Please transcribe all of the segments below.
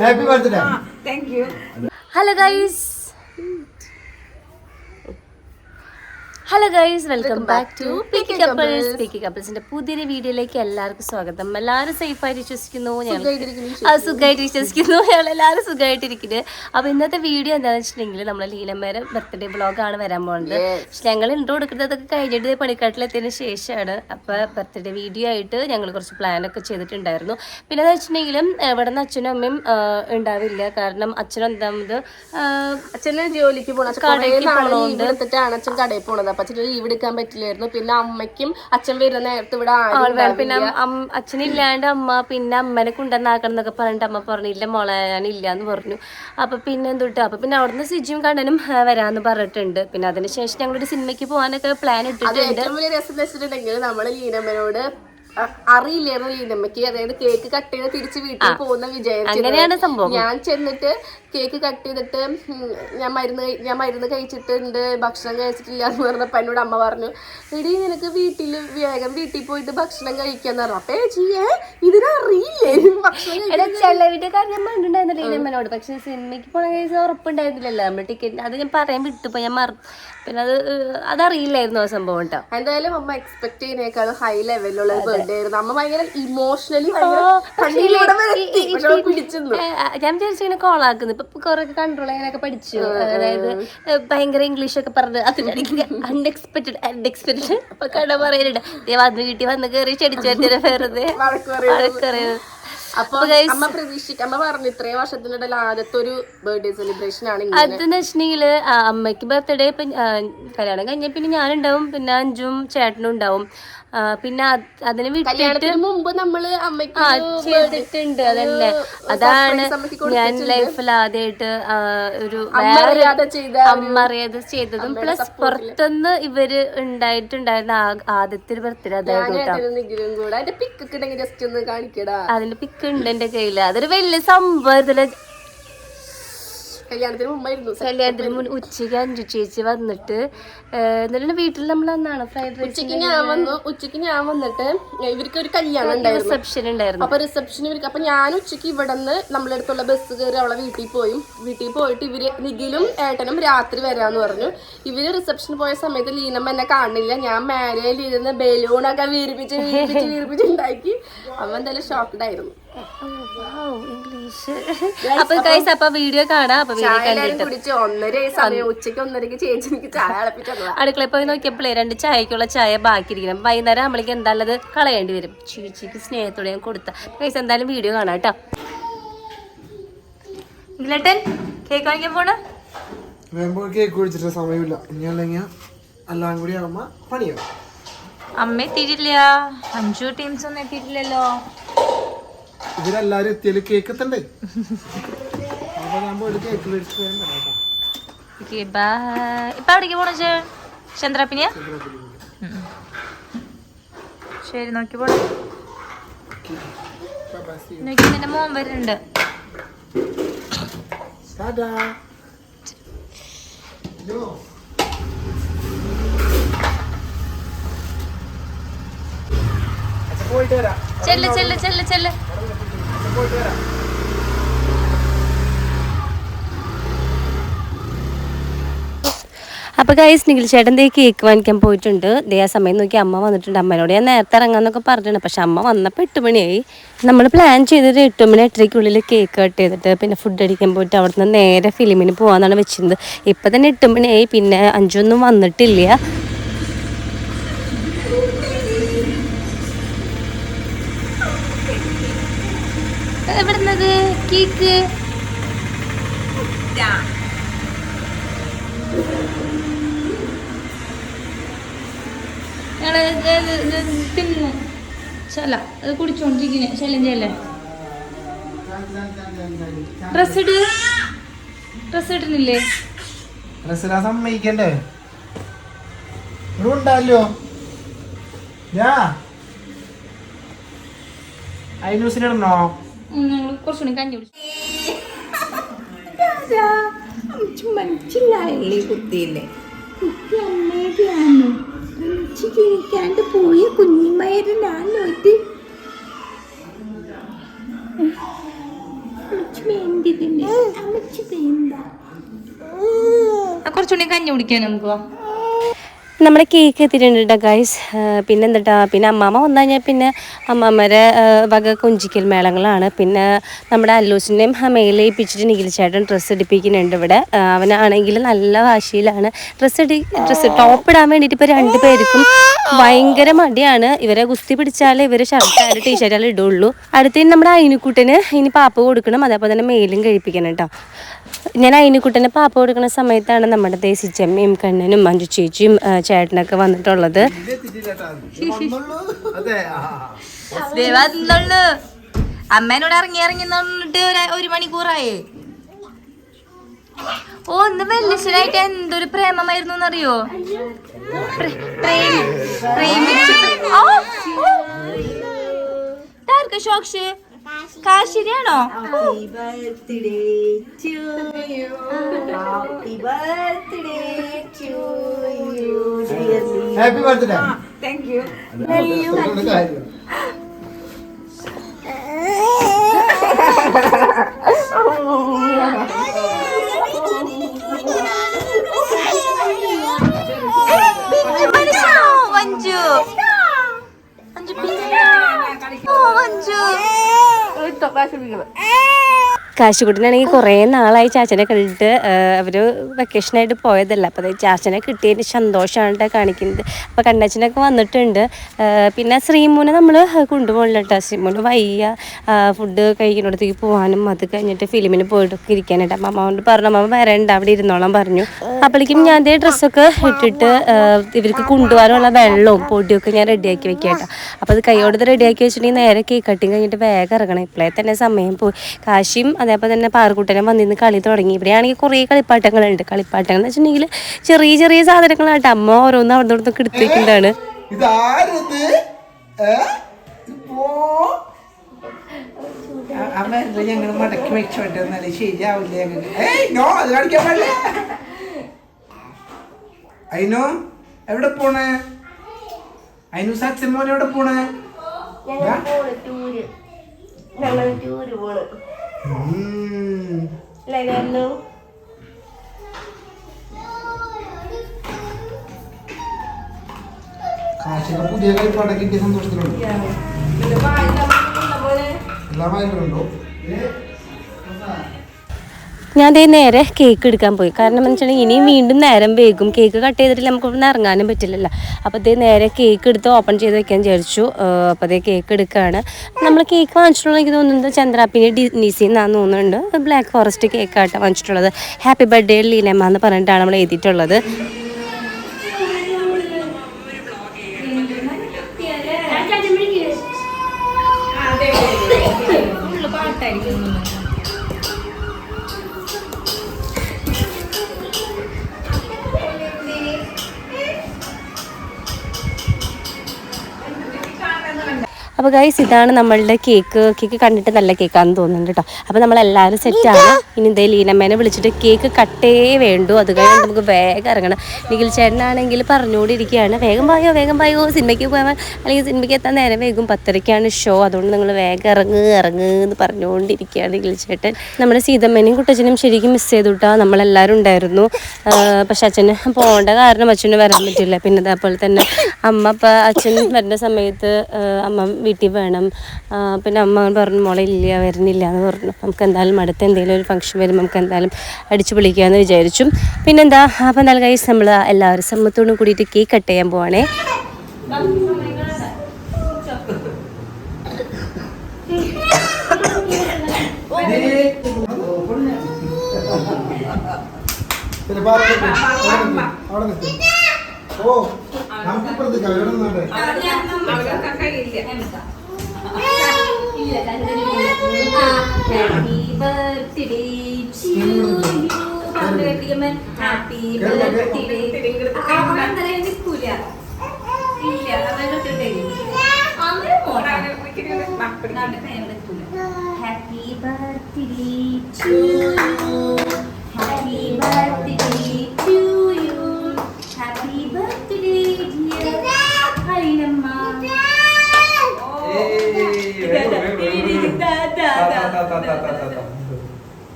Happy birthday Thank you. Hello guys hello guys welcome back to picky couples picky കപ്പിൾസിന്റെ പുതിയൊരു വീഡിയോയിലേക്ക് എല്ലാവർക്കും സ്വാഗതം. എല്ലാവരും സേഫ് ആയിട്ട് വിശ്വസിക്കുന്നു. ഞങ്ങൾ സുഖമായിട്ട് വിശ്വസിക്കുന്നു. ഞങ്ങൾ എല്ലാവരും സുഖമായിട്ടിരിക്കുന്നത് അപ്പൊ ഇന്നത്തെ വീഡിയോ എന്താണെന്ന് വെച്ചിട്ടുണ്ടെങ്കിൽ നമ്മളെ ലീലമ്മേരെ ബർത്ത്ഡേ ബ്ലോഗാണ് വരാൻ പോകുന്നത് പക്ഷെ ഞങ്ങൾ ഇൻട്രോ കൊടുക്കുന്നതൊക്കെ കഴിഞ്ഞിട്ട് പണിക്കാട്ടിലെത്തിയതിന് ശേഷമാണ്. അപ്പൊ ബർത്ത്ഡേ വീഡിയോ ആയിട്ട് ഞങ്ങൾ കുറച്ച് പ്ലാനൊക്കെ ചെയ്തിട്ടുണ്ടായിരുന്നു. പിന്നെ എന്ന് വെച്ചിട്ടുണ്ടെങ്കിലും ഇവിടെ നിന്ന് അച്ഛനും അമ്മയും ഉണ്ടാവില്ല. കാരണം അച്ഛനും എന്താമത് അച്ഛന് ജോലിക്ക് പോകണം കടയിൽ പോകണോണ്ട് അച്ഛൻ കടയിൽ പോണത്. അപ്പൊ അച്ഛന് ലീവ് എടുക്കാൻ പറ്റില്ലായിരുന്നു. പിന്നെ അമ്മയ്ക്കും അച്ഛൻ വരുന്ന നേരത്ത് ഇവിടെ പിന്നെ അച്ഛനില്ലാണ്ട് അമ്മ പിന്നെ അമ്മനെ കൊണ്ടുവന്നാക്കണം എന്നൊക്കെ പറഞ്ഞിട്ട് അമ്മ പറഞ്ഞില്ല മോളെ ഇല്ല എന്ന് പറഞ്ഞു. അപ്പൊ പിന്നെ എന്തൊട്ട്? അപ്പൊ പിന്നെ അവിടുന്ന് സിജിയും കണ്ണനും വരാന്ന് പറഞ്ഞിട്ടുണ്ട്. പിന്നെ അതിനുശേഷം ഞങ്ങളൊരു സിനിമയ്ക്ക് പോകാനൊക്കെ പ്ലാൻ ഇട്ടിട്ടുണ്ട്. വലിയ രസം വെച്ചിട്ടുണ്ടെങ്കിൽ നമ്മൾ ലീനമ്മനോട് അറിയില്ലായിരുന്നു ലീനമ്മയ്ക്ക്. അതായത് കേക്ക് കട്ട് ചെയ്ത് തിരിച്ച് വീട്ടിൽ പോകുന്ന അങ്ങനെയാണ് വിചാരിച്ചത് സംഭവം. ഞാൻ ചെന്നിട്ട് കേക്ക് കട്ട് ചെയ്തിട്ട് ഞാൻ മരുന്ന് ഞാൻ മരുന്ന് കഴിച്ചിട്ടുണ്ട് ഭക്ഷണം കഴിച്ചിട്ടില്ല എന്ന് പറഞ്ഞപ്പോൾ എന്നോട് അമ്മ പറഞ്ഞു എടി നിനക്ക് വീട്ടിൽ വേഗം വീട്ടിൽ പോയിട്ട് ഭക്ഷണം കഴിക്കാന്ന് പറഞ്ഞു. അപ്പൊ ചെയ്യേ ഇതിനറിയില്ലേ? ഭക്ഷണം ചെലവിന്റെ കാര്യം പറഞ്ഞിട്ടുണ്ടായിരുന്നില്ല ഈ അമ്മനോട് പക്ഷെ സിനിമയ്ക്ക് പോണ കേസ് ഉറപ്പുണ്ടായിരുന്നില്ലല്ലോ. നമ്മൾ ടിക്കറ്റ് അത് ഞാൻ പറയാൻ വിട്ടുപോയി ഞാൻ മറന്നു. പിന്നെ അത് അതറിയില്ലായിരുന്നു ആ സംഭവം കേട്ടോ. എന്തായാലും അമ്മ എക്സ്പെക്ട് ചെയ്യുന്നേക്കാൾ ഹൈ ലെവലിലുള്ള ബർത്ത്ഡേ ആയിരുന്നു. അമ്മ ഭയങ്കര ഇമോഷണലി ഞാൻ വിചാരിച്ചു ഇങ്ങനെ കോളാക്കുന്നു ഇപ്പൊ കുറെ കൺട്രോൾ ചെയ്യാനൊക്കെ പഠിച്ചു. അതായത് ഭയങ്കര ഇംഗ്ലീഷ് ഒക്കെ പറഞ്ഞ്. അതിനിടയ്ക്ക് അൺഎക്സ്പെക്ടഡ് അൺഎക്സ്പെക്ടഡ് അപ്പൊ കട പറയുന്നുണ്ട് ഞാൻ വന്ന് വീട്ടിൽ വന്ന് കയറി ചടിച്ചു വരുന്നില്ല വെറുതെ. വഴക്ക് പറയുന്നത്. വഴക്ക് പറയുന്നത്. അപ്പൊ അമ്മ പ്രതീക്ഷിക്ക അമ്മ പറഞ്ഞു ഇത്രയും വർഷത്തിനിടയിൽ ആദ്യത്തെ ഒരു ബർത്ത്ഡേ സെലിബ്രേഷൻ ആണ് അതെന്ന് വെച്ചിട്ടുണ്ടെങ്കിൽ അമ്മയ്ക്ക് ബർത്ത്ഡേ ഇപ്പൊ കല്യാണം കഴിഞ്ഞ പിന്നെ ഞാനുണ്ടാവും പിന്നെ അഞ്ചും ചേട്ടനും ഉണ്ടാവും. പിന്നെ അത് അതിന് വിട്ടിട്ട് മുമ്പ് നമ്മൾ ചെയ്തിട്ടുണ്ട്. അതന്നെ. അതാണ് ഞാൻ ലൈഫിൽ ആദ്യമായിട്ട് ഒരു അമ്മ അറിയാതെ ചെയ്തതും. പ്ലസ് പുറത്തുനിന്ന് ഇവർ ഉണ്ടായിട്ടുണ്ടായിരുന്ന ആദ്യത്തെ ബർത്ത്ഡേ അതായത് അതിന്റെ പിക്ക് ഉണ്ട് എന്റെ കയ്യിൽ. അതൊരു വലിയ സംഭവം ഇതിൽ കല്യാണത്തിന് മുമ്പായിരുന്നു. കല്യാണത്തിന് മുൻ ഉച്ചയ്ക്ക് അഞ്ചു ചേച്ചി വന്നിട്ട് എന്നിട്ട് വീട്ടിൽ നമ്മൾ അന്നാണ് ഫ്രൈഡ് റൈസ് ഉച്ചയ്ക്ക് ഞാൻ വന്നു ഉച്ചയ്ക്ക് ഞാൻ വന്നിട്ട് ഇവർക്ക് ഒരു കല്യാണം ഉണ്ടായിരുന്നു. റിസപ്ഷൻ ഉണ്ടായിരുന്നു. അപ്പൊ റിസപ്ഷൻ ഇവർക്ക് അപ്പൊ ഞാൻ ഉച്ചയ്ക്ക് ഇവിടെ നിന്ന് നമ്മളെ അടുത്തുള്ള ബസ് കയറി അവളെ വീട്ടിൽ പോയി. വീട്ടിൽ പോയിട്ട് ഇവർ നിഖിലും ഏട്ടനും രാത്രി വരാന്ന് പറഞ്ഞു. ഇവർ റിസപ്ഷൻ പോയ സമയത്ത് ലീനമ്മ എന്നെ കാണില്ല. ഞാൻ മേലയിൽ ഇരുന്ന് ബലൂണൊക്കെ വീരിപ്പിച്ച് വീരിപ്പിച്ച് വീരിപ്പിച്ച് ഉണ്ടാക്കി. അവൻ എന്തായാലും ഷോക്ക്ഡ് ആയിരുന്നു. ഇംഗ്ലീഷ് അപ്പൊ കൈസ് അപ്പൊ വീഡിയോ കാണാം. അപ്പൊ വീഡിയോ കണ്ടിട്ട്. ഉച്ചയ്ക്ക് ഒന്നരക്ക് ചേച്ചി എനിക്ക് ചായ അടുക്കള അടുക്കളയിൽ പോയി നോക്കിയപ്പോഴേ രണ്ട് ചായക്കുള്ള ചായ ബാക്കി ബാക്കിയിരിക്കണം. വൈകുന്നേരം നമ്മളേക്ക് എന്തായാലും കളയേണ്ടി വരും. ചേച്ചിക്ക് സ്നേഹത്തോടെ ഞാൻ കൊടുത്ത. കൈസ് എന്തായാലും വീഡിയോ കാണാം കേട്ടോ. ഇല്ലട്ടൻ കേക്ക് വാങ്ങിക്കാൻ പോണ? വേമ്പോൾ കേക്ക് കുടിച്ചിട്ട് സമയമില്ല. ഇനി അല്ലെങ്കിൽ എല്ലാം കൂടി ആവുമ്പോ പണിയോ അമ്മ എത്തിയിട്ടില്ല. അഞ്ചു ടീംസ് ഒന്നും എത്തിയിട്ടില്ലല്ലോ. ഇവരെല്ലാരും എത്തിയാലും കേക്ക് എത്തണ്ടേ? അപ്പൊ ഞാൻ പോയിട്ട് കേക്ക് ഇപ്പൊ എവിടേക്ക് പോണ ചന്ദ്രാപ്പിനിയ? ശരി നോക്കി പോണ. നോക്കി നിന്റെ മോൻ വരുന്നുണ്ട്. Ta-da. No. അച്ഛൻ പോയിട്ട് വരാം. ചെല്ല് ചെല്ല് ചെല്ല് ചെല്ല്. അച്ഛൻ പോയിട്ട് വരാം അപ്പോൾ ഗൈസ് നിഖിൽ ചേട്ടൻ ദേ കേക്ക് വാങ്ങിക്കാൻ പോയിട്ടുണ്ട്. ദേ ആ സമയം നോക്കി അമ്മ വന്നിട്ടുണ്ട്. അമ്മയോട് ഞാൻ നേരത്തെ ഇറങ്ങാന്നൊക്കെ പറഞ്ഞിട്ടുണ്ട്. പക്ഷെ അമ്മ വന്നപ്പോൾ എട്ട് മണിയായി. നമ്മൾ പ്ലാൻ ചെയ്തത് എട്ട് മണി എട്ടരയ്ക്കുള്ളിൽ കേക്ക് കട്ട് ചെയ്തിട്ട് പിന്നെ ഫുഡ് അടിക്കാൻ പോയിട്ട് അവിടുന്ന് നേരെ ഫിലിമിന് പോകാമെന്നാണ് വെച്ചിരുന്നത്. ഇപ്പം തന്നെ എട്ട് മണിയായി. പിന്നെ അഞ്ചൊന്നും വന്നിട്ടില്ല. എവിടുന്നത് കേക്ക്. തിന്നു. ചല അത് കുടിച്ചോണ്ടിരിക്കുന്നെ. ശല്യം ചെയ്യല്ലേ? ഡ്രസ് ഇട്. ഡ്രസ് ഇടുന്നില്ലേ? റസില സമ്മതിക്കണ്ടേ? ഇവിടെ ഉണ്ടല്ലോ ഞങ്ങൾ കുറച്ചുകൂടി കഞ്ഞി കുടിച്ചു. മനസ്സിലായില്ലേ കുത്തിയില്ലേ അമ്മേടെയാണ് പോയ കുഞ്ഞിമയരനാണോ ഇത് കുറച്ചുകൂടി കഞ്ഞി കുടിക്കാൻ നമുക്ക് വാ. നമ്മുടെ കേക്ക് എത്തിയിട്ടുണ്ട് കേട്ടോ ഗൈസ് പിന്നെ എന്താ പിന്നെ അമ്മാമ്മ വന്നു കഴിഞ്ഞാൽ പിന്നെ അമ്മാമ്മരെ വക കൊഞ്ചിക്കൽ മേളങ്ങളാണ്. പിന്നെ നമ്മുടെ അല്ലൂസിന്റെയും മേലേപ്പിച്ചിട്ട് നിഖിൽ ചേട്ടൻ ഡ്രസ്സ് എടുപ്പിക്കുന്നുണ്ട് ഇവിടെ. അവനാണെങ്കിൽ നല്ല വാശിയിലാണ്. ഡ്രസ്സ് ഇടി ഡ്രസ്സ് ടോപ്പ് ഇടാൻ വേണ്ടിയിട്ട് ഇപ്പോൾ രണ്ട് പേർക്കും ഭയങ്കര മടിയാണ്. ഇവരെ ഗുസ്തി പിടിച്ചാൽ ഇവർ ഷർട്ടായാലും ടീഷർട്ടായാലും ഇടുള്ളൂ. അടുത്ത് നമ്മുടെ അയിനുക്കുട്ടന് ഇനി പാപ്പ് കൊടുക്കണം. അതേപോലെ തന്നെ മേലും കഴിപ്പിക്കണം കേട്ടോ ഞാൻ കുട്ടനെ പാപ്പ കൊടുക്കുന്ന സമയത്താണ് നമ്മുടെ ദേശി ദേശിച്ചമ്മയും കണ്ണനും മഞ്ജു ചേച്ചിയും ചേട്ടനൊക്കെ വന്നിട്ടുള്ളത്. അമ്മേനോട് ഇറങ്ങി ഇറങ്ങി നിന്നിട്ട് ഒരു- മണിക്കൂറായേ. ഓ ഒന്ന് വെല്ലിശനായിട്ട് എന്തൊരു പ്രേമമായിരുന്നു എന്നറിയോ? ഷോക്ഷ് കാശിരിയാണോ Happy birthday to you. Happy birthday to you, dearly. Happy birthday Thank you. Biju മനുഷ്യ മഞ്ജു മഞ്ജു പിന്നെ ഓ മഞ്ജു കാശുകുട്ടനാണെങ്കിൽ കുറേ നാളായി ചാച്ചനെ കണ്ടിട്ട് അവർ വെക്കേഷനായിട്ട് പോയതല്ല. അപ്പോൾ ചാച്ചനെ കിട്ടിയതിന് സന്തോഷമാണ് കേട്ടോ കാണിക്കുന്നത്. അപ്പോൾ കണ്ണച്ചനൊക്കെ വന്നിട്ടുണ്ട്. പിന്നെ ശ്രീമൂനെ നമ്മൾ കൊണ്ടുപോകണില്ല കേട്ടോ ശ്രീമൂന് വയ്യ. ഫുഡ് കഴിക്കുന്നിടത്തേക്ക് പോകാനും അത് കഴിഞ്ഞിട്ട് ഫിലിമിന് പോയിട്ടൊക്കെ ഇരിക്കാനായിട്ട്. അപ്പം അമ്മാവോട് പറഞ്ഞു അമ്മ വരണ്ട അവിടെ ഇരുന്നോളാം പറഞ്ഞു. അപ്പോഴേക്കും ഞാൻ അതേ ഡ്രസ്സൊക്കെ ഇട്ടിട്ട് ഇവർക്ക് കൊണ്ടുപോകാനുള്ള വെള്ളവും പൊടിയൊക്കെ ഞാൻ റെഡിയാക്കി വെക്കാം കേട്ടോ അപ്പോൾ അത് കൈയോടത്ത് റെഡിയാക്കി വെച്ചിട്ടുണ്ടെങ്കിൽ നേരെ കേക്ക് കട്ടിങ് കഴിഞ്ഞിട്ട് വേഗം ഇറങ്ങണം. ഇപ്പോഴേ തന്നെ സമയം പോയി. കാശിയും അതേപോലെ തന്നെ പാറക്കുട്ടനും വന്നിന്ന് കളി തുടങ്ങി. ഇവിടെയാണെങ്കിൽ കുറേ കളിപ്പാട്ടങ്ങളുണ്ട്. കളിപ്പാട്ടങ്ങൾ എന്ന് വെച്ചിട്ടുണ്ടെങ്കിൽ ചെറിയ ചെറിയ സാധനങ്ങളായിട്ട് അമ്മ ഓരോന്ന് അവിടെ നിന്നൊക്കെ എടുത്ത് വെക്കുന്നതാണ് ഇതാരത്? ഏ? അമ്മ എന്താ ഞങ്ങൾ മടക്കി വെച്ചോട്ടെ എന്നാലും ശരിയാവില്ല ഞങ്ങൾക്ക് ഏയ് നോ അത് കാണിക്കാൻ പാടില്ല. അയിനോ എവിടെ പോണേ? അയിനു സച്ചിൻ മോൻ എവിടെ പോണേ? ഞങ്ങൾ ടൂര് പോണ്. അല്ലേ നന്നു കാശിയുടെ പുതിയ കിട്ടിയ സന്തോഷത്തിലുണ്ട്. എല്ലാ വാങ്ങിയിട്ടുണ്ടോ ഞാൻ ദേ നേരെ കേക്ക് എടുക്കാൻ പോയി. കാരണം എന്ന് വെച്ചിട്ടുണ്ടെങ്കിൽ ഇനിയും വീണ്ടും നേരം വേഗം കേക്ക് കട്ട് ചെയ്തിട്ട് നമുക്ക് ഇവിടുന്ന് ഇറങ്ങാനും പറ്റില്ലല്ലോ. അപ്പോൾ ദേ നേരെ കേക്ക് എടുത്ത് ഓപ്പൺ ചെയ്ത് വെക്കാൻ വിചാരിച്ചു. അപ്പോൾ അതേ കേക്ക് എടുക്കുകയാണ് നമ്മൾ കേക്ക് വാങ്ങിച്ചിട്ടുള്ളത് എനിക്ക് തോന്നുന്നത് ചന്ദ്രാപ്പിനി ഡിസി എന്നാന്ന് തോന്നുന്നുണ്ട്. ബ്ലാക്ക് ഫോറസ്റ്റ് കേക്കായിട്ട് വാങ്ങിച്ചിട്ടുള്ളത്. ഹാപ്പി ബർത്ത്ഡേ ലീലമ്മ എന്ന് പറഞ്ഞിട്ടാണ് നമ്മൾ എഴുതിയിട്ടുള്ളത്. അപ്പോൾ ഗൈസ് ഇതാണ് നമ്മളുടെ കേക്ക് കേക്ക് കണ്ടിട്ട് നല്ല കേക്കാന്ന് തോന്നുന്നുണ്ട് കേട്ടോ അപ്പോൾ നമ്മളെല്ലാവരും സെറ്റാണ് ഇനി ഇതേ ലീനമ്മേനെ വിളിച്ചിട്ട് കേക്ക് കട്ടേ വേണ്ടു. അത് കഴിഞ്ഞ് നമുക്ക് വേഗം ഇറങ്ങണം. നിഖിൽ ചേട്ടനാണെങ്കിൽ പറഞ്ഞുകൊണ്ടിരിക്കുകയാണ്. വേഗം പായോ വേഗം പായോ സിനിമയ്ക്ക് പോയാൽ അല്ലെങ്കിൽ സിനിമയ്ക്ക് എത്താൻ നേരം വേഗം പത്തരയ്ക്കാണ് ഷോ അതുകൊണ്ട് നിങ്ങൾ വേഗം ഇറങ്ങ് ഇറങ്ങ് എന്ന് പറഞ്ഞുകൊണ്ടിരിക്കുകയാണ് നിഖിൽ ചേട്ടൻ. നമ്മുടെ സീതമ്മേനെയും കുട്ടച്ചനും ശരിക്കും മിസ് ചെയ്തു കേട്ടോ നമ്മളെല്ലാവരും ഉണ്ടായിരുന്നു. പക്ഷെ അച്ഛന് പോകേണ്ട കാരണം അച്ഛന് വരാൻ പറ്റില്ല. പിന്നെ അതേപോലെ തന്നെ അമ്മ അപ്പം അച്ഛൻ വരുന്ന സമയത്ത് അമ്മ വീട്ടിൽ വേണം. പിന്നെ അമ്മ പറഞ്ഞു മോളെ ഇല്ല വരുന്നില്ല എന്ന് പറഞ്ഞു. നമുക്ക് എന്തായാലും അടുത്ത എന്തെങ്കിലും ഒരു ഫംഗ്ഷൻ വരുമ്പോൾ നമുക്ക് എന്തായാലും അടിച്ചു പൊളിക്കാമെന്ന് വിചാരിച്ചു. പിന്നെന്താ അപ്പം നല്ല കൈസ് നമ്മൾ എല്ലാവരും സമ്മത്തോടും കൂടിയിട്ട് കേക്ക് കട്ട് ചെയ്യാൻ പോവാണേ. പാറ അവിടെ. ഓ. നമുക്ക് ഇപ്പുറത്തേക്ക് എവിടെ നിന്നാട്ടെ ഹാപ്പി ബർത്ത്ഡേ ഹാപ്പി ബർത്ത്ഡേ നിൽക്കൂല ഇല്ല birthday to you happy Happy birthday to you. Happy birthday, dear Ainamma. കത്തിക്ക് മൂർത്തിക്ക് കേക്ക് മുന്നിലില്ല മുറിഞ്ഞില്ല അല്ലേ ആ, അത് പാറിങ്ങനെ. കരണ്ടാന്ന് വെച്ചിട്ട് വിളിച്ചാ മതി. അത് ഇരുമ്പിന്റെ കേക്കാ മുറിക്കാം ഒന്നുകൂടെ പിടിക്ക് മാറോ ആ അമ്മ ഞാൻ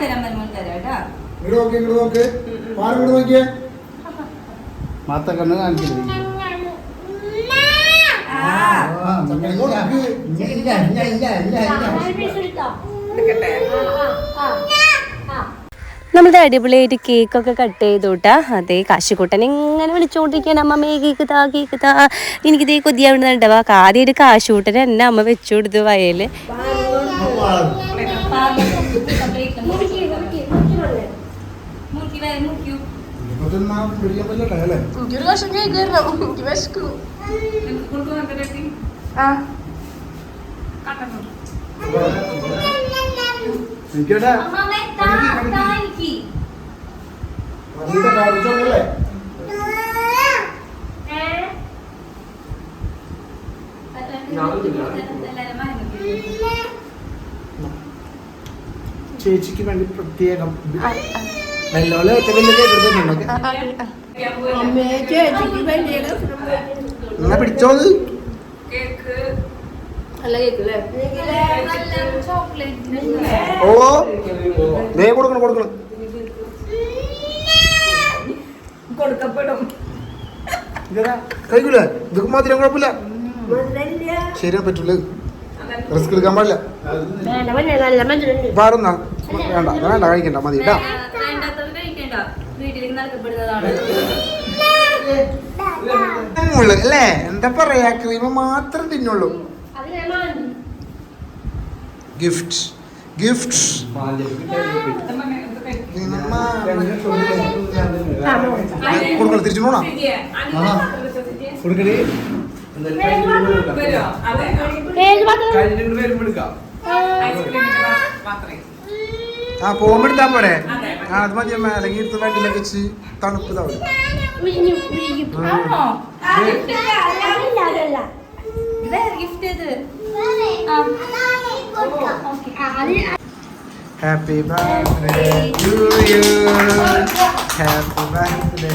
തരാം മരുമോൻ തരാം കേട്ടോ ഇങ്ങോട്ട് നോക്കി ഇങ്ങോട്ട് നോക്ക് പാറ ഇങ്ങോട്ട് നോക്കിയേ മാത്ത കണ്ണ് കാണിക്കില്ല നമ്മുടെ അടിപൊളിയായിട്ട് കേക്കൊക്കെ കട്ട് ചെയ്തു അതെ അതേ കാശുകൂട്ടൻ ഇങ്ങനെ വിളിച്ചുകൊണ്ടിരിക്കുകയാണ് അമ്മമ്മേ കേക്ക് താ കേക്ക് താ. എനിക്ക് ഇതേ എനിക്കിതേ ആദ്യം ഒരു കാശുകൂട്ടൻ എന്നെ അമ്മ വെച്ചു കൊടുത്തു വയൽ ഒരു വർഷം എനിക്ക് വിശക്കുന്നു ചേച്ചിക്ക് വേണ്ടി പ്രത്യേകം വെല്ലോലെ ഏറ്റവും വലിയ ചേച്ചിക്ക് എടുത്തിട്ടുണ്ടോ എന്നാ പിടിച്ചോത് കേക്ക്. നല്ല കേക്ക് അല്ലേ ഓ ദേ കൊടുക്കണം കൊടുക്കണം. കൊടുക്കപ്പെടും. കഴിക്കൂലേ? ഇതൊക്കെ മധുരം കുഴപ്പമില്ല. ശരിയാ പറ്റൂല. റിസ്ക് എടുക്കാൻ പാടില്ല. പാറുന്ന വേണ്ട വേണ്ട കഴിക്കണ്ട മതി കേട്ടാ. അല്ലേ? എന്താ പറയാ ക്രീം മാത്രം തിന്നുള്ളൂ. ഗിഫ്റ്റ് ഗിഫ്റ്റ് കൊടുക്കണം? തിരിച്ചു പോണോ? കൊടുക്കണേ ആ പോകുമ്പോ എടുത്താ പോരെ? ആ അത് മതി അല്ലെങ്കിൽ എടുത്ത് വണ്ടിയിലൊക്കെ വെച്ച് തണുപ്പ് തവണ ഗിഫ്റ്റ് ചെയ്ത് happy birthday to you happy birthday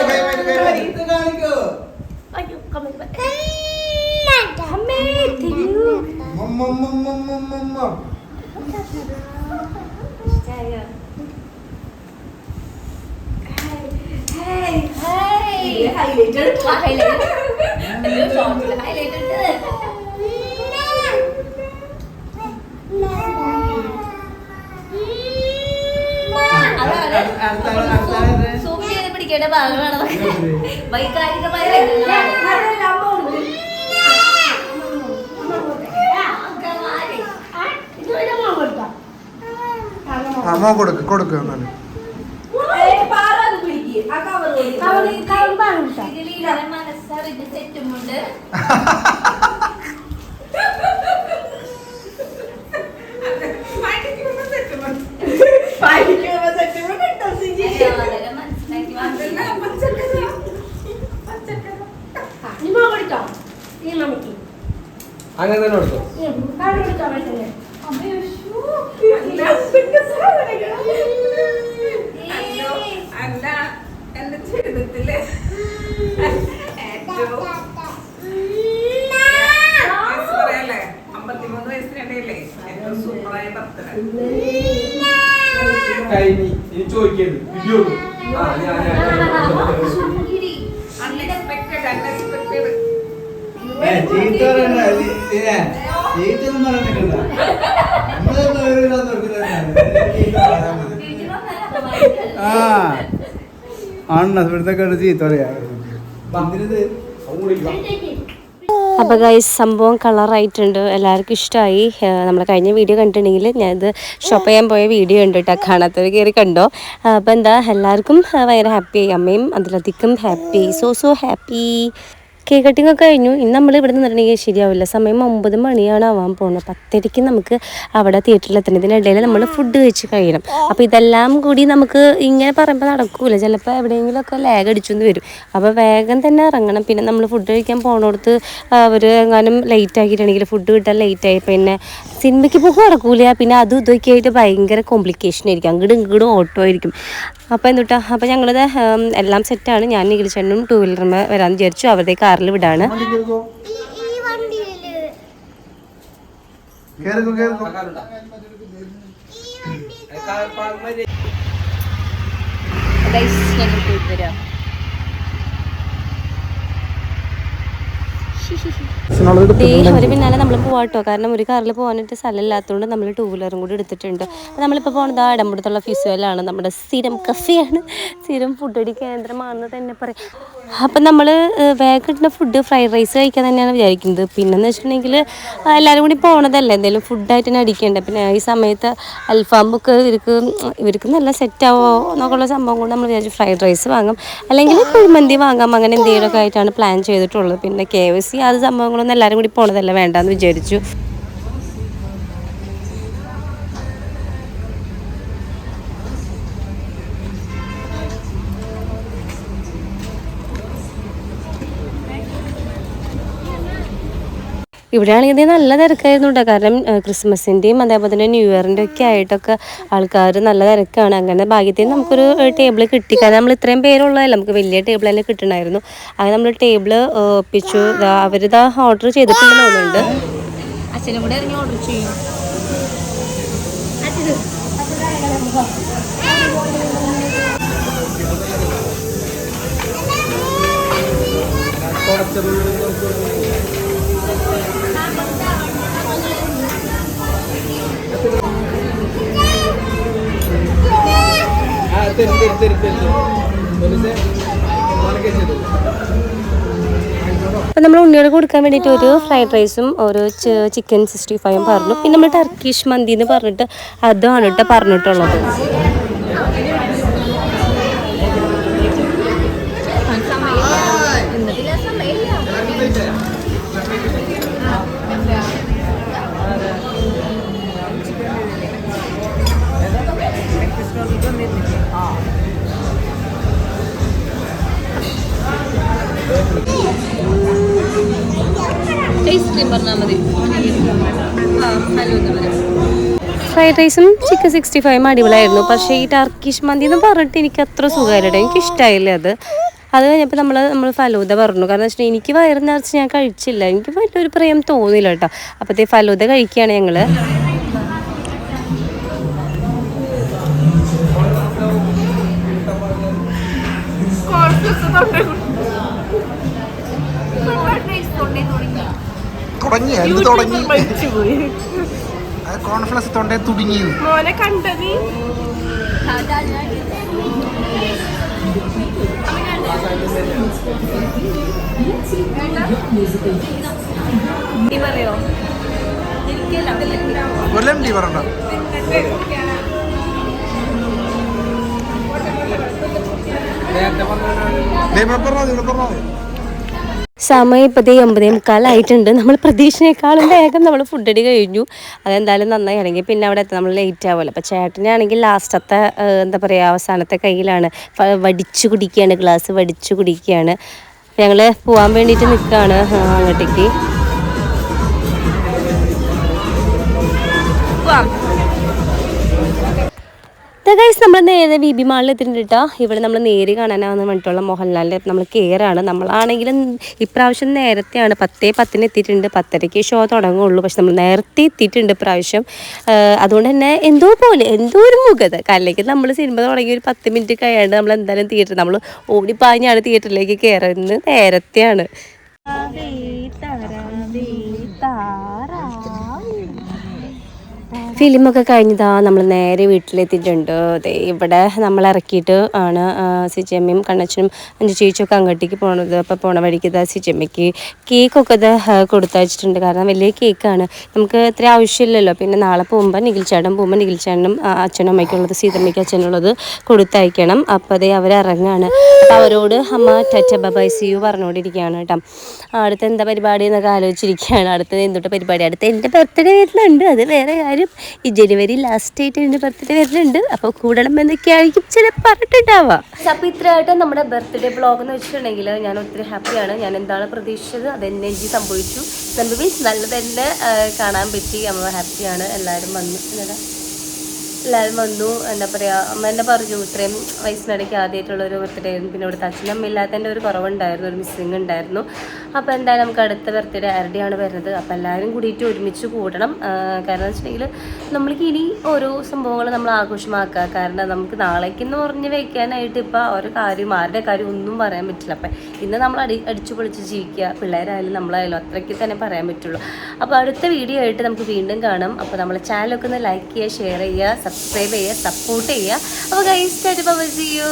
പിടിക്കേണ്ട ഭാഗമാണ് വൈകാരികമായ അമ്മ കൊടുക്ക് കൊടുക്ക് മനസ്സിലാക്കി അങ്ങനെ തന്നെ കൊടുത്തു അല്ല എന്റെ ജീവിതത്തിൽ വയസ്സ് പറയല്ലേ? അമ്പത്തിമൂന്ന് വയസ്സിനിടയില്ലേ ഏറ്റവും സൂപ്പറായ ബർത്ത്ഡേ കഴിഞ്ഞി. ഇനി ചോദിക്കരുത്. പറയാൻ നിൽക്കണ്ട നമ്മളൊന്നും ഒരു ഇടാൻ ആ ആണ് ഇവിടുത്തെ കണ്ട് ചീത്ത പറയാ. അപ്പോൾ ഗൈസ് സംഭവം കളറായിട്ടുണ്ട് എല്ലാവർക്കും ഇഷ്ടമായി നമ്മൾ കഴിഞ്ഞ വീഡിയോ കണ്ടിട്ടുണ്ടെങ്കിൽ ഞാനിത് ഷോപ്പ് ചെയ്യാൻ പോയ വീഡിയോ ഉണ്ട് കേട്ടോ കാണാത്തവർ കയറി കണ്ടോ? അപ്പോൾ എന്താ എല്ലാവർക്കും ഭയങ്കര ഹാപ്പി അമ്മയും അതിലധികം happy so so happy cake cutting ഒക്കെ കഴിഞ്ഞു. ഇന്ന് നമ്മൾ ഇവിടെ നിന്നിട്ടുണ്ടെങ്കിൽ ശരിയാവില്ല. സമയം ഒമ്പത് മണിയാണ് ആവാൻ പോകുന്നത്. പത്തരയ്ക്ക് നമുക്ക് അവിടെ തിയേറ്ററിൽ എത്തണം ഇതിനിടയിൽ നമ്മൾ ഫുഡ് കഴിച്ച് കഴിയണം. അപ്പോൾ ഇതെല്ലാം കൂടി നമുക്ക് ഇങ്ങനെ പറയുമ്പോൾ നടക്കൂല. ചിലപ്പോൾ എവിടെയെങ്കിലുമൊക്കെ ലാഗ് അടിച്ചു എന്ന് വരും. അപ്പോൾ വേഗം തന്നെ ഇറങ്ങണം. പിന്നെ നമ്മൾ ഫുഡ് കഴിക്കാൻ പോണോടത്ത് അവർ എങ്ങാനും ലേറ്റ് ആക്കിയിട്ടുണ്ടെങ്കിൽ ഫുഡ് കിട്ടാൻ ലേറ്റ് ആയി. പിന്നെ സിനിമയ്ക്ക് പോകും നടക്കൂല. പിന്നെ അതും ഇതൊക്കെ ആയിട്ട് ഭയങ്കര കോംപ്ലിക്കേഷൻ ആയിരിക്കും. അങ്ങോട്ടും ഇങ്ങോട്ടും ഓട്ടോ ആയിരിക്കും. അപ്പോൾ എന്തുട്ടാ? അപ്പോൾ ഞങ്ങളത് എല്ലാം സെറ്റാണ് ഞാൻ നിഖിൽച്ചേട്ടനും ടൂ വീലറിന് വരാമെന്ന് വിചാരിച്ചു. അവരുടെ കാറിൽ വിടാണ്. ഞങ്ങൾ കേറിക്കോ കേറിക്കോ കേറിക്കോ ദേ ഒരു പിന്നാലെ നമ്മൾ പോവാട്ടോ. കാരണം ഒരു കാറിൽ പോകാനായിട്ട് സ്ഥലമില്ലാത്തതുകൊണ്ട് നമ്മൾ ടൂ വീലറും കൂടി എടുത്തിട്ടുണ്ട്. അപ്പോൾ നമ്മളിപ്പോൾ പോകുന്നത് ആ ഇടമ്പുറത്തുള്ള ഫിസുവലാണ് നമ്മുടെ സ്ഥിരം കഫിയാണ്. സ്ഥിരം ഫുഡ് അടി കേന്ദ്രമാണെന്ന് തന്നെ പറയാം. അപ്പം നമ്മൾ വേഗം കിട്ടുന്ന ഫുഡ് ഫ്രൈഡ് റൈസ് കഴിക്കാൻ തന്നെയാണ് വിചാരിക്കുന്നത്. പിന്നെന്ന് വെച്ചിട്ടുണ്ടെങ്കിൽ എല്ലാവരും കൂടി പോണതല്ലേ. എന്തെങ്കിലും ഫുഡായിട്ട് തന്നെ അടിക്കേണ്ടത് പിന്നെ ഈ സമയത്ത് അൽഫാമൊക്കെ ഇവർക്ക് ഇവർക്ക് നല്ല സെറ്റാവോ എന്നൊക്കെയുള്ള സംഭവം കൊണ്ട് നമ്മൾ വിചാരിച്ചു ഫ്രൈഡ് റൈസ് വാങ്ങും. അല്ലെങ്കിൽ കുഴിമന്തി വാങ്ങാം. അങ്ങനെ എന്തെങ്കിലുമൊക്കെ ആയിട്ടാണ് പ്ലാൻ ചെയ്തിട്ടുള്ളത്. പിന്നെ കെ എഫ് സി അത് സംഭവങ്ങളൊന്നും എല്ലാവരും കൂടി പോണതല്ല വേണ്ടെന്ന് വിചാരിച്ചു. ഇവിടെ ആണെങ്കിൽ നല്ല തിരക്കായിരുന്നു കേട്ടോ കാരണം ക്രിസ്മസിന്റെയും അതേപോലെ തന്നെ ന്യൂ ഇയറിന്റെ ഒക്കെ ആയിട്ടൊക്കെ ആൾക്കാർ നല്ല തിരക്കാണ്. അങ്ങനെ ഭാഗ്യത്തിന് നമുക്കൊരു ടേബിൾ കിട്ടി. കാരണം നമ്മൾ ഇത്രയും പേരുള്ളതല്ല നമുക്ക് വലിയ ടേബിൾ തന്നെ കിട്ടണമായിരുന്നു അങ്ങനെ നമ്മൾ ടേബിൾ ഒപ്പിച്ചു. അവരിതാ ഓർഡർ ചെയ്തിട്ടുണ്ടെന്ന് കൂടെ ഇറങ്ങി ഓർഡർ ചെയ്യും. തരും തരും തരും തരും അപ്പം നമ്മൾ ഉണ്ണിയോട് കൊടുക്കാൻ വേണ്ടിയിട്ട് ഒരു ഫ്രൈഡ് റൈസും ഒരു ചിക്കൻ സിക്സ്റ്റി ഫൈവും പറഞ്ഞു. പിന്നെ നമ്മൾ ടർക്കിഷ് മന്തി എന്ന് പറഞ്ഞിട്ട് അതാണ് കേട്ടോ പറഞ്ഞിട്ടുള്ളത്. ഐസ്ക്രീം പറഞ്ഞാൽ മതി. ആ ഹലോ എന്ന് പറയാം. ഫ്രൈഡ് റൈസും ചിക്കൻ സിക്സ്റ്റി ഫൈവും അടിപൊളിയായിരുന്നു. പക്ഷേ ഈ ടർക്കിഷ് മന്തി എന്ന് പറഞ്ഞിട്ട് എനിക്ക് അത്ര സുഖമായില്ല. എനിക്ക് ഇഷ്ടമായില്ല അത്. അത് കഴിഞ്ഞപ്പോൾ നമ്മൾ നമ്മൾ ഫലൂദ പറഞ്ഞു. കാരണം വെച്ചാൽ എനിക്ക് വയറ് നിറച്ച് ഞാൻ കഴിച്ചില്ല. എനിക്ക് വലിയൊരു പ്രേം തോന്നില്ല കേട്ടോ. അപ്പോഴത്തെ ഫലൂദ കഴിക്കുകയാണ് ഞങ്ങൾ തുടങ്ങി എന്ത് തുടങ്ങി? കോൺഫിഡൻസ് തൊണ്ടേ തുടങ്ങി മോനെ കണ്ടത് പറയോ? കൊല്ലം ടീ പറയണ്ട. നേരത്തെ പറഞ്ഞ ഇവിടെ പറഞ്ഞാ. സമയം ഇപ്പോഴത്തേ ഒമ്പതേ മുക്കാലായിട്ടുണ്ട് നമ്മൾ പ്രതീക്ഷനേക്കാളും വേഗം നമ്മൾ ഫുഡ് അടി കഴിഞ്ഞു. അതെന്തായാലും നന്നായി അല്ലെങ്കിൽ പിന്നെ അവിടെ എത്താൻ നമ്മൾ ലേറ്റ് ആവുമല്ലോ. അപ്പോൾ ചേട്ടനാണെങ്കിൽ ലാസ്റ്റത്തെ എന്താ പറയുക അവസാനത്തെ കയ്യിലാണ്. വടിച്ചു കുടിക്കുകയാണ്. ഗ്ലാസ് വടിച്ചു കുടിക്കുകയാണ്. ഞങ്ങൾ പോകാൻ വേണ്ടിയിട്ട് നിൽക്കുകയാണ് അങ്ങോട്ടേക്ക്. ഗൈസ് നമ്മൾ നേരെ വി ബി മാളിൽ എത്തിയിട്ടുണ്ട് കേട്ടോ ഇവിടെ നമ്മൾ നേര് കാണാനാന്ന് പറഞ്ഞിട്ടുള്ള മോഹൻലാലിന്റെ നമ്മൾ കയറാണ് നമ്മളാണെങ്കിലും ഇപ്രാവശ്യം നേരത്തെയാണ് പത്തേ പത്തിന് എത്തിയിട്ടുണ്ട്. പത്തരയ്ക്ക് ഷോ തുടങ്ങുള്ളൂ. പക്ഷെ നമ്മൾ നേരത്തെ എത്തിയിട്ടുണ്ട് ഇപ്രാവശ്യം. അതുകൊണ്ട് തന്നെ എന്തോ പോലെ എന്തോ ഒരു മുഖത. അല്ലെങ്കിൽ നമ്മൾ സിനിമ തുടങ്ങി ഒരു പത്ത് മിനിറ്റ് കഴിയാണ്ട് നമ്മൾ എന്തായാലും തിയേറ്റർ നമ്മൾ ഓടിപ്പാഞ്ഞാണ് തിയേറ്ററിലേക്ക് കയറുന്നത് നേരത്തെയാണ്. ഫിലിമൊക്കെ കഴിഞ്ഞതാ നമ്മൾ നേരെ വീട്ടിലെത്തിയിട്ടുണ്ട്. അതെ ഇവിടെ നമ്മൾ ഇറക്കിയിട്ട് ആണ് സിജമ്മയും കണ്ണച്ചനും അഞ്ചു ചേച്ചിയൊക്കെ അങ്ങോട്ടേക്ക് പോണത്. അപ്പോൾ പോണ വഴിക്ക് ഇതാ സിജമ്മയ്ക്ക് കേക്കൊക്കെ ഇത് കൊടുത്തയച്ചിട്ടുണ്ട്. കാരണം വലിയ കേക്കാണ്. നമുക്ക് ഇത്ര ആവശ്യമില്ലല്ലോ. പിന്നെ നാളെ പോകുമ്പോൾ നിഖിൽ ചേട്ടൻ പോകുമ്പോൾ നിഖിൽ ചേട്ടനും ആ, അച്ഛനും അമ്മയ്ക്കുള്ളത് സീതമ്മയ്ക്ക് അച്ഛനുള്ളത് കൊടുത്തയക്കണം. അപ്പോൾ അതേ അവർ ഇറങ്ങാണ്. അപ്പോൾ അവരോട് അമ്മ ടച്ച ബൈ സി യു പറഞ്ഞുകൊണ്ടിരിക്കുകയാണ് കേട്ടോ. അടുത്ത എന്താ പരിപാടി എന്നൊക്കെ ആലോചിച്ചിരിക്കുകയാണ്. അടുത്തത് എന്തൊട്ട് പരിപാടി? അടുത്ത എന്റെ ബർത്ത്ഡേ വരുന്നുണ്ട്. അത് വേറെ കാര്യം ഈ ജനുവരി ലാസ്റ്റ് ആയിട്ട് എന്റെ ബർത്ത്ഡേ വരുന്നുണ്ട്. അപ്പോൾ കൂടണം എന്നൊക്കെയായിരിക്കും ചില പറഞ്ഞിട്ടുണ്ടാവാം അപ്പോൾ ഇത്രയായിട്ട് നമ്മുടെ ബർത്ത്ഡേ ബ്ലോഗ് എന്ന് വെച്ചിട്ടുണ്ടെങ്കിൽ ഞാൻ ഒത്തിരി ഹാപ്പിയാണ് ഞാൻ എന്താണ് പ്രതീക്ഷിച്ചത്? അതെന്നെ എനിക്ക് സംഭവിച്ചു. സംഭവിച്ച് നല്ലത് തന്നെ കാണാൻ പറ്റി. അമ്മ ഹാപ്പിയാണ് എല്ലാവരും വന്നു. എല്ലാവരും വന്നു. എന്താ പറയുക അമ്മ എന്നെ പറഞ്ഞു ഇത്രയും വയസ്സിനിടയ്ക്ക് ആദ്യമായിട്ടുള്ള ഒരു ബർത്ത്ഡേ ആയിരുന്നു. പിന്നെ ഇവിടുത്തെ അച്ഛനമ്മ ഇല്ലാത്തതിന്റെ ഒരു കുറവുണ്ടായിരുന്നു. ഒരു മിസ്സിങ് ഉണ്ടായിരുന്നു. അപ്പോൾ എന്തായാലും നമുക്ക് അടുത്ത ബർത്ത്ഡേ ആരുടെയാണ് വരുന്നത്? അപ്പോൾ എല്ലാവരും കൂടിയിട്ട് ഒരുമിച്ച് കൂടണം. കാരണം വെച്ചിട്ടുണ്ടെങ്കിൽ നമ്മൾക്ക് ഇനി ഓരോ സംഭവങ്ങൾ നമ്മൾ ആഘോഷമാക്കുക. കാരണം നമുക്ക് നാളേക്കെന്ന് പറഞ്ഞ് വയ്ക്കാനായിട്ട് ഇപ്പോൾ ഓരോ കാര്യം ആരുടെ കാര്യം ഒന്നും പറയാൻ പറ്റില്ല. അപ്പം ഇന്ന് നമ്മൾ അടി അടിച്ചു പൊളിച്ച് ജീവിക്കുക. പിള്ളേരായാലും നമ്മളായാലും അത്രയ്ക്ക് തന്നെ പറയാൻ പറ്റുള്ളൂ. അപ്പോൾ അടുത്ത വീഡിയോ ആയിട്ട് നമുക്ക് വീണ്ടും കാണാം. അപ്പോൾ നമ്മളെ ചാനലൊക്കെ ഒന്ന് ലൈക്ക് ചെയ്യുക ഷെയർ ചെയ്യുക സബ്സ്ക്രൈബ് ചെയ്യുക സപ്പോർട്ട് ചെയ്യുക. അപ്പോൾ ഗൈസ് ബൈ സി യു